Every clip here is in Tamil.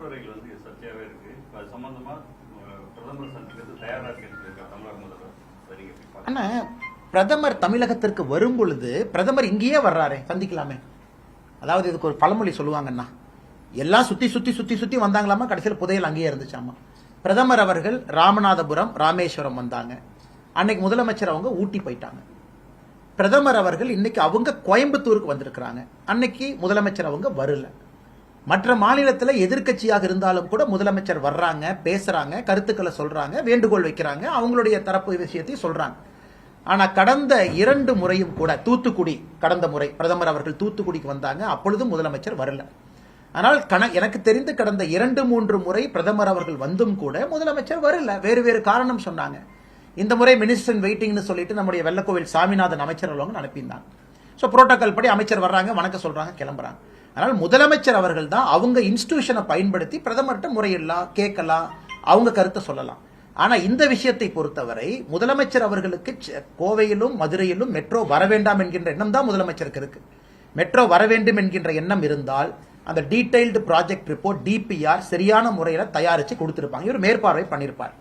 கட்டுரைகள் வந்து சர்ச்சையாகவே இருக்கு. அது சம்பந்தமா பிரதமர் சந்திக்கிறது தயாராக தமிழக முதல்வர். சரிங்க எப்படி பிரதமர் தமிழகத்திற்கு வரும் பொழுது பிரதமர் இங்கேயே வர்றாரே சந்திக்கலாமே. அதாவது இதுக்கு ஒரு பழமொழி சொல்லுவாங்கன்னா எல்லாம் சுத்தி சுத்தி சுத்தி சுத்தி வந்தாங்களாமா? கடைசியில் புதையல் அங்கேயே இருந்துச்சாமா? பிரதமர் அவர்கள் ராமநாதபுரம் ராமேஸ்வரம் வந்தாங்க. அன்னைக்கு முதலமைச்சர் அவங்க ஊட்டி போயிட்டாங்க. பிரதமர் அவர்கள் இன்னைக்கு அவங்க கோயம்புத்தூருக்கு வந்திருக்கிறாங்க. அன்னைக்கு முதலமைச்சர் அவங்க வரல. மற்ற மாநிலத்தில் எதிர்க்கட்சியாக இருந்தாலும் கூட முதலமைச்சர் வர்றாங்க பேசுறாங்க கருத்துக்களை சொல்றாங்க வேண்டுகோள் வைக்கிறாங்க அவங்களுடைய தரப்பு விஷயத்தை சொல்றாங்க. ஆனால் கடந்த இரண்டு முறையும் கூட தூத்துக்குடி கடந்த முறை பிரதமர் அவர்கள் தூத்துக்குடிக்கு வந்தாங்க அப்பொழுதும் முதலமைச்சர் வரல. ஆனால் கண எனக்கு தெரிந்து கடந்த இரண்டு மூன்று முறை பிரதமர் அவர்கள் வந்தும் கூட முதலமைச்சர் வரல. வேறு வேறு காரணம் சொன்னாங்க. இந்த முறை மினிஸ்டர் வெயிட்டிங்னு சொல்லிட்டு நம்முடைய வெள்ளக்கோவில் சாமிநாதன் அமைச்சர் அவங்க அனுப்பியிருந்தாங்க. ஸோ புரோட்டோக்கால் படி அமைச்சர் வர்றாங்க வணக்கம் சொல்கிறாங்க கிளம்புறாங்க. அதனால் முதலமைச்சர் அவர்கள் தான் அவங்க இன்ஸ்டியூஷனை பயன்படுத்தி பிரதமர்கிட்ட முறையிடலாம் கேட்கலாம் அவங்க கருத்தை சொல்லலாம். ஆனால் இந்த விஷயத்தை பொறுத்தவரை முதலமைச்சர் அவர்களுக்கு கோவையிலும் மதுரையிலும் மெட்ரோ வர வேண்டாம் என்கின்ற எண்ணம் தான் முதலமைச்சருக்கு இருக்கு. மெட்ரோ வர வேண்டும் என்கின்ற எண்ணம் இருந்தால் அந்த டீடைல்டு ப்ராஜெக்ட் ரிப்போர்ட் டிபிஆர் சரியான முறையில் தயாரித்து கொடுத்துருப்பாங்க. இவர் மேற்பார்வை பண்ணியிருப்பார்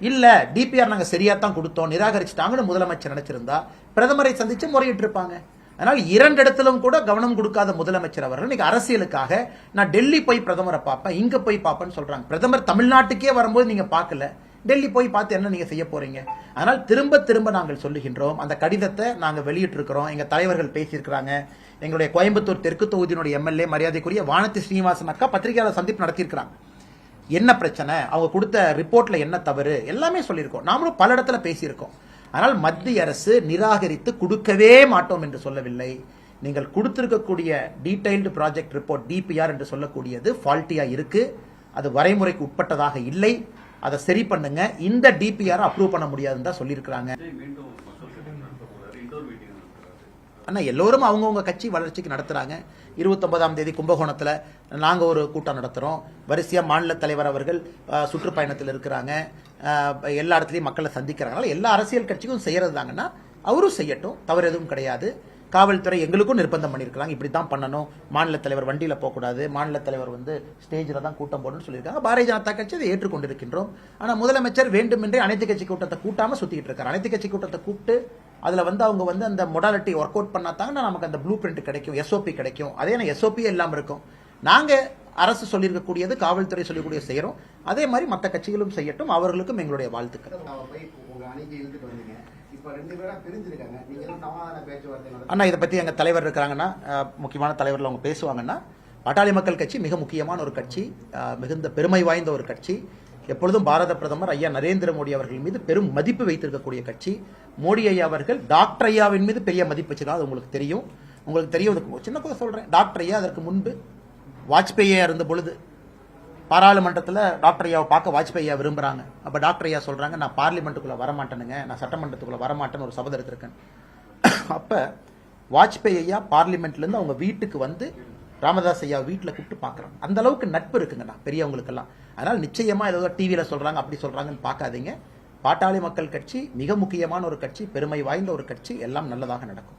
இல்லை டிபிஆர் நாங்கள் சரியாக தான் கொடுத்தோம் நிராகரிச்சிட்டாங்கன்னு முதலமைச்சர் நினச்சிருந்தா பிரதமரை சந்தித்து முறையிட்டிருப்பாங்க. அதனால் இரண்டு இடத்திலும் கூட கவனம் கொடுக்காத முதலமைச்சர் அவர்கள். இன்னைக்கு அரசியலுக்காக நான் டெல்லி போய் பிரதமரை பார்ப்பேன் இங்க போய் பார்ப்பேன்னு சொல்றாங்க. பிரதமர் தமிழ்நாட்டுக்கே வரும்போது நீங்க பார்க்கல. டெல்லி போய் பார்த்து என்ன நீங்க செய்ய போறீங்க? அதனால் திரும்ப திரும்ப நாங்கள் சொல்லுகின்றோம். அந்த கடிதத்தை நாங்க வெளியிட்டிருக்கிறோம். எங்க தலைவர்கள் பேசியிருக்கிறாங்க. எங்களுடைய கோயம்புத்தூர் தெற்கு தொகுதியினுடைய எம்எல்ஏ மரியாதைக்குரிய வானதி ஸ்ரீனிவாசன் அக்கா பத்திரிகையாளர் சந்திப்பு நடத்தியிருக்கிறாங்க. என்ன பிரச்சனை? அவங்க கொடுத்த ரிப்போர்ட்ல என்ன தவறு? எல்லாமே சொல்லியிருக்கோம். நாமளும் பல இடத்துல பேசியிருக்கோம். ஆனால் மத்திய அரசு நிராகரித்து கொடுக்கவே மாட்டோம் என்று சொல்லவில்லை. நீங்கள் கொடுத்திருக்கக்கூடிய டீடைல்டு ப்ராஜெக்ட் ரிப்போர்ட் டிபிஆர் என்று சொல்லக்கூடியது ஃபால்ட்டியா இருக்கு. அது வரைமுறைக்கு உட்பட்டதாக இல்லை. அதை சரி பண்ணுங்க. இந்த டிபிஆர் அப்ரூவ் பண்ண முடியாதுன்னு தான் சொல்லியிருக்கிறாங்க. அண்ணா எல்லோரும் அவங்கவுங்க கட்சி வளர்ச்சிக்கு நடத்துறாங்க. இருபத்தொன்பதாம் தேதி கும்பகோணத்தில் நாங்கள் ஒரு கூட்டம் நடத்துகிறோம் வரிசையாக மாநில தலைவர் அவர்கள் சுற்றுப்பயணத்தில் இருக்கிறாங்க. எல்லா இடத்துலையும் மக்களை சந்திக்கிறாங்க. எல்லா அரசியல் கட்சிக்கும் செய்யறது தாங்கன்னா அவரும் செய்யட்டும். தவறு எதுவும் கிடையாது. காவல்துறை எங்களுக்கும் நிர்பந்தம் பண்ணியிருக்கலாம் இப்படி தான் பண்ணணும். மாநில தலைவர் வண்டியில் போகக்கூடாது. மாநில தலைவர் வந்து ஸ்டேஜில் தான் கூட்டம் போடணும்னு சொல்லியிருக்காங்க. பாரதிய ஜனதா கட்சி அதை ஏற்றுக்கொண்டிருக்கின்றோம். ஆனால் முதலமைச்சர் வேண்டுமென்றே அனைத்து கட்சி கூட்டத்தை கூட்டாமல் சுற்றிட்டு இருக்காரு. அனைத்து கட்சி கூட்டத்தை கூப்பிட்டு அதில் வந்து அவங்க வந்து அந்த மொடாலிட்டி ஒர்க் அவுட் பண்ணாதாங்கன்னா நமக்கு அந்த ப்ளூ பிரிண்ட் கிடைக்கும் எஸ்ஓபி கிடைக்கும். அதே எஸ்ஓபி எஸ்ஓபியே இருக்கும். நாங்கள் அரசு சொல்லியிருக்கக்கூடியது காவல்துறை சொல்லக்கூடிய செய்யறோம் அதே மாதிரி மற்ற கட்சிகளும் செய்யட்டும் அவர்களுக்கும் எங்களுடைய வாழ்த்துக்கள். அண்ணா இதை பத்தி எங்க தலைவர் இருக்கிறாங்கன்னா முக்கியமான தலைவர்கள் அவங்க பேசுவாங்கன்னா பாட்டாளி மக்கள் கட்சி மிக முக்கியமான ஒரு கட்சி மிகுந்த பெருமை வாய்ந்த ஒரு கட்சி. எப்பொழுதும் பாரத பிரதமர் ஐயா நரேந்திர மோடி அவர்கள் மீது பெரும் மதிப்பு வைத்திருக்கக்கூடிய கட்சி. மோடி ஐயா அவர்கள் டாக்டர் ஐயாவின் மீது பெரிய மதிப்பு வச்சிருக்காங்க அது உங்களுக்கு தெரியும். உங்களுக்கு தெரியும் சின்ன கூட சொல்றேன். டாக்டர் ஐயா அதற்கு முன்பு வாஜ்பேயியா இருந்த பொழுது பாராளுமன்றத்தில் டாக்டர் ஐயாவை பார்க்க வாஜ்பாய் விரும்புகிறாங்க அப்போ டாக்டர் ஐயா சொல்கிறாங்க நான் பார்லிமெண்ட்டுக்குள்ளே வரமாட்டேனுங்க. நான் சட்டமன்றத்துக்குள்ளே வரமாட்டேன்னு ஒரு சபதம் எடுத்திருக்கேன். அப்போ வாஜ்பாய் ஐயா பார்லிமெண்ட்லேருந்து அவங்க வீட்டுக்கு வந்து ராமதாஸ் ஐயா வீட்டில் கூப்பிட்டு பார்க்குறாங்க அந்த அளவுக்கு நட்பு இருக்குங்கண்ணா பெரியவங்களுக்கெல்லாம். அதனால் நிச்சயமாக ஏதோ டிவியில் சொல்கிறாங்க அப்படி சொல்கிறாங்கன்னு பார்க்காதீங்க. பாட்டாளி மக்கள் கட்சி மிக முக்கியமான ஒரு கட்சி பெருமை வாய்ந்த ஒரு கட்சி எல்லாம் நல்லதாக நடக்கும்.